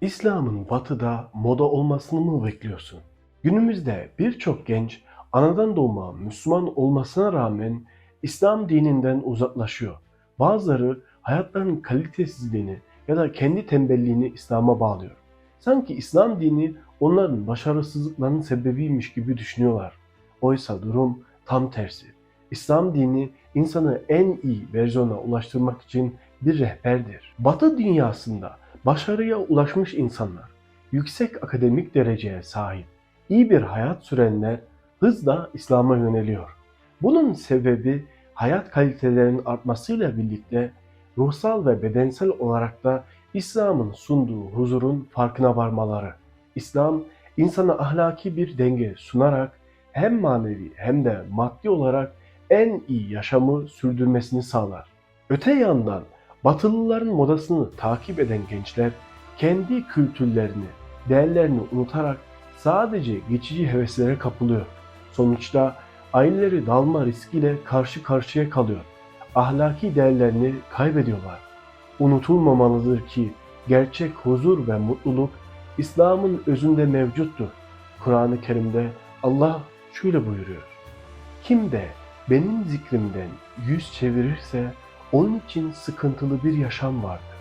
İslam'ın batıda moda olmasını mı bekliyorsun? Günümüzde birçok genç anadan doğma Müslüman olmasına rağmen İslam dininden uzaklaşıyor. Bazıları hayatlarının kalitesizliğini ya da kendi tembelliğini İslam'a bağlıyor. Sanki İslam dini onların başarısızlıklarının sebebiymiş gibi düşünüyorlar. Oysa durum tam tersi. İslam dini insanı en iyi versiyona ulaştırmak için bir rehberdir. Batı dünyasında başarıya ulaşmış insanlar, yüksek akademik dereceye sahip, iyi bir hayat sürenler hızla İslam'a yöneliyor. Bunun sebebi hayat kalitelerinin artmasıyla birlikte ruhsal ve bedensel olarak da İslam'ın sunduğu huzurun farkına varmaları. İslam insana ahlaki bir denge sunarak hem manevi hem de maddi olarak en iyi yaşamı sürdürmesini sağlar. Öte yandan Batılıların modasını takip eden gençler kendi kültürlerini, değerlerini unutarak sadece geçici heveslere kapılıyor. Sonuçta aileleri dalma riskiyle karşı karşıya kalıyor. Ahlaki değerlerini kaybediyorlar. Unutulmamalıdır ki gerçek huzur ve mutluluk İslam'ın özünde mevcuttur. Kur'an-ı Kerim'de Allah şöyle buyuruyor. Kim de benim zikrimden yüz çevirirse onun için sıkıntılı bir yaşam vardır.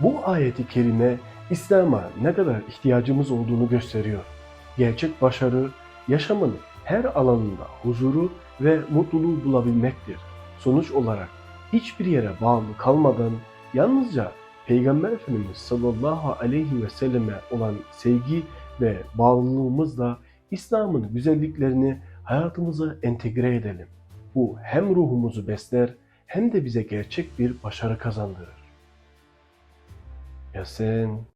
Bu ayeti kerime İslam'a ne kadar ihtiyacımız olduğunu gösteriyor. Gerçek başarı yaşamın her alanında huzuru ve mutluluğu bulabilmektir. Sonuç olarak hiçbir yere bağlı kalmadan yalnızca Peygamber Efendimiz sallallahu aleyhi ve selleme olan sevgi ve bağlılığımızla İslam'ın güzelliklerini hayatımıza entegre edelim. Bu hem ruhumuzu besler hem de bize gerçek bir başarı kazandırır. Yasin